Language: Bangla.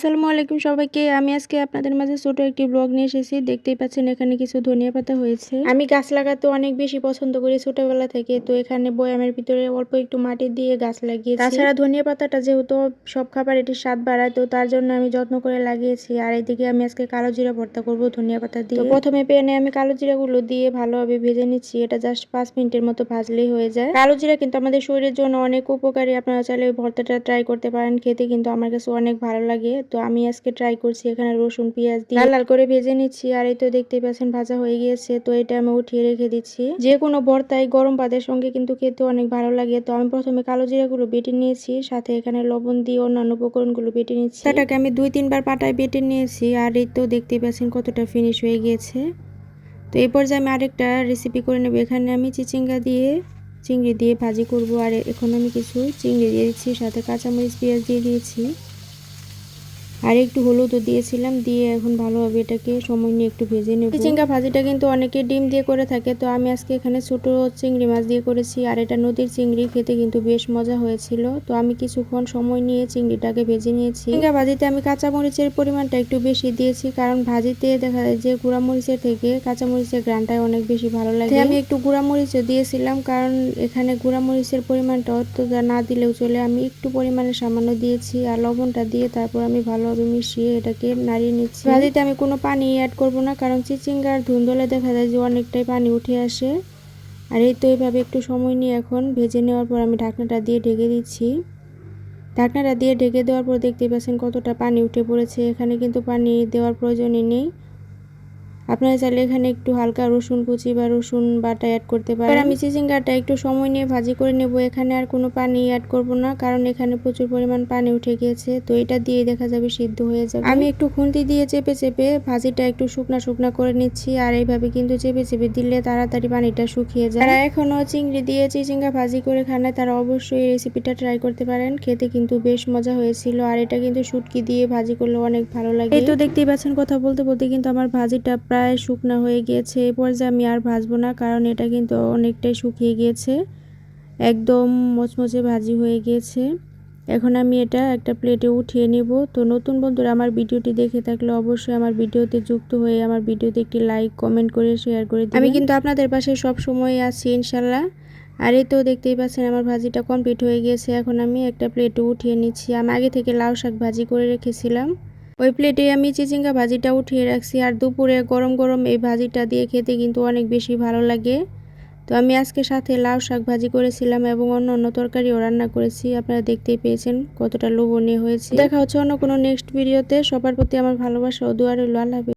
আসসালামু আলাইকুম সবাইকে। আমি আজকে আপনাদের মাঝে ছোট একটি ব্লগ নিয়ে এসেছি। দেখতেই পাচ্ছেন এখানে কিছু ধনিয়া পাতা হয়েছে। আমি গাছ লাগাতে অনেক বেশি পছন্দ করি ছোটবেলা থেকে, তো এখানে বয়ামের ভিতরে অল্প একটু মাটি দিয়ে গাছ লাগিয়ে তাছাড়া ধনিয়া পাতাটা যেহেতু সব খাবার এটি স্বাদ বাড়ায়, তো তার জন্য আমি যত্ন করে লাগিয়েছি। আর এদিকে আমি আজকে কালো জিরা ভর্তা করব ধনিয়া পাতা দিয়ে। প্রথমে প্যানে আমি কালো জিরাগুলো দিয়ে ভালোভাবে ভেজে নিচ্ছি। এটা জাস্ট পাঁচ মিনিটের মতো ভাজলেই হয়ে যায়। কালো জিরা কিন্তু আমাদের শরীরের জন্য অনেক উপকারী। আপনারা চাইলে ভর্তাটা ট্রাই করতে পারেন। খেতে কিন্তু আমার কাছে অনেক ভালো লাগে। তো আমি আজকে ট্রাই করছি এখানে রসুন, পেঁয়াজ দিয়ে। লাল লাল করে ভেজে নিচ্ছি আর এই তো দেখতেই পাচ্ছেন ভাজা হয়ে গিয়েছে। তো এটা আমি উঠিয়ে রেখে দিচ্ছি। যে কোনো ভর্তায় গরম ভাতের সঙ্গে কিন্তু খেতে অনেক ভালো লাগে। তো আমি প্রথমে কালো জিরাগুলো বেটে নিয়েছি, সাথে এখানে লবণ দিয়ে অন্যান্য উপকরণগুলো বেটে নিচ্ছি। এটাকে আমি দুই তিনবার পাটায় বেটে নিয়েছি আর এই তো দেখতেই পাচ্ছেন কতটা ফিনিশ হয়ে গিয়েছে। তো এই পর্যায়ে আমি আরেকটা রেসিপি করে নেব। এখানে আমি চিচিঙ্গা দিয়ে, চিংড়ি দিয়ে ভাজি করব। আর এখন আমি কিছু চিংড়ি দিয়ে দিচ্ছি, সাথে কাঁচামরিচ, পেঁয়াজ দিয়ে দিয়েছি। আর একটু হলুদও দিয়েছিলাম দিয়ে এখন ভালোভাবে এটাকে সময় নিয়ে একটু ভেজে নেব। চিচিঙ্গা ভাজিটা কিন্তু অনেকে ডিম দিয়ে করে থাকে তো আমি আজকে এখানে ছোট চিংড়ি মাছ দিয়ে করেছি আর এটা নদীর চিংড়ি খেতে কিন্তু বেশ মজা হয়েছিল। তো আমি কিছুক্ষণ সময় নিয়ে চিংড়িটাকে ভেজে নিয়েছি। চিংড়া ভাজিতে আমি কাঁচামরিচের পরিমাণটা একটু বেশি দিয়েছি কারণ ভাজিতে দেখা যায় যে গুঁড়ামরিচের থেকে কাঁচামরিচের গ্রানটাই অনেক বেশি ভালো লাগে। আমি একটু গুঁড়ামরিচও দিয়েছিলাম কারণ এখানে গুঁড়ামরিচের পরিমাণটা অতটা না দিলেও চলে আমি একটু পরিমাণে সামান্য দিয়েছি আর লবণটা দিয়ে তারপর আমি ভালো ভালোভাবে মিশিয়ে এটাকে নাড়িয়ে নিচ্ছি। ভাজিতে আমি কোনো পানি অ্যাড করব না, কারণ চিচিঙ্গার ধুন্দলে দেখা যায় যে অনেকটাই পানি উঠে আসে। আর এই তো এইভাবে একটু সময় নিয়ে এখন ভেজে নেওয়ার পর আমি ঢাকনাটা দিয়ে ঢেকে দিচ্ছি। ঢাকনাটা দিয়ে ঢেকে দেওয়ার পর দেখতে পাচ্ছেন কতটা পানি উঠে পড়েছে। এখানে কিন্তু পানি দেওয়ার প্রয়োজনই নেই। আপনারা চাইলে এখানে একটু হালকা রসুন কুচি বা রসুন বাটা অ্যাড করতে পারেন। আমি চিচিঙ্গাটা একটু সময় নিয়ে ভাজি করে নেব। এখানে আর কোনো পানি অ্যাড করব না কারণ এখানে প্রচুর পরিমাণ পানি উঠে গিয়েছে তো এটা দিয়ে দেখা যাবে সিদ্ধ হয়ে যাবে। আমি একটু খুন্তি দিয়ে চেপে চেপে ভাজিটা একটু শুকনা শুকনা করে নিচ্ছি আর এইভাবে কিন্তু চেপে চেপে দিলে তাড়াতাড়ি পানিটা শুকিয়ে যায়। যারা এখনও চিংড়ি দিয়ে চিচিঙ্গা ভাজি করে খান তারা অবশ্যই এই রেসিপিটা ট্রাই করতে পারেন। খেতে কিন্তু বেশ মজা হয়েছিল আর এটা কিন্তু শুটকি দিয়ে ভাজি করলে অনেক ভালো লাগে। এই তো দেখতেই পাচ্ছেন কথা বলতে বলতে কিন্তু আমার ভাজিটা প্রায় প্রায় শুকনো হয়ে গিয়েছে। এই পর্যায়ে আমি আর ভাজবো না, কারণ এটা কিন্তু অনেকটাই শুকিয়ে গিয়েছে। একদম মচমচে ভাজি হয়ে গিয়েছে। এখন আমি এটা একটা প্লেটে উঠিয়ে নিব। তো নতুন বন্ধুরা, আমার ভিডিওটি দেখে থাকলে অবশ্যই আমার ভিডিওতে যুক্ত হয়ে আমার ভিডিওতে একটি লাইক কমেন্ট করে শেয়ার করে আমি কিন্তু আপনাদের পাশে সব সময় আছি ইনশাল্লাহ আর এই তো দেখতেই পাচ্ছেন আমার ভাজিটা কমপ্লিট হয়ে গিয়েছে। এখন আমি একটা প্লেটে উঠিয়ে নিচ্ছি। আমি আগে থেকে লাউ শাক ভাজি করে রেখেছিলাম। ওই প্লেটে আমি চিচিঙ্গা ভাজিটা উঠিয়ে রাখছি আর দুপুরে গরম গরম এই ভাজিটা দিয়ে খেতে কিন্তু অনেক বেশি ভালো লাগে। তো আমি আজকে সাথে লাউ শাক ভাজি করেছিলাম এবং অন্য অন্য তরকারিও রান্না করেছি। আপনারা দেখতেই পেয়েছেন কতটা লোভনীয় হয়েছে। দেখা হচ্ছে অন্য কোনো নেক্সট ভিডিওতে সবার প্রতি আমার ভালোবাসা ও দুয়ারে লাল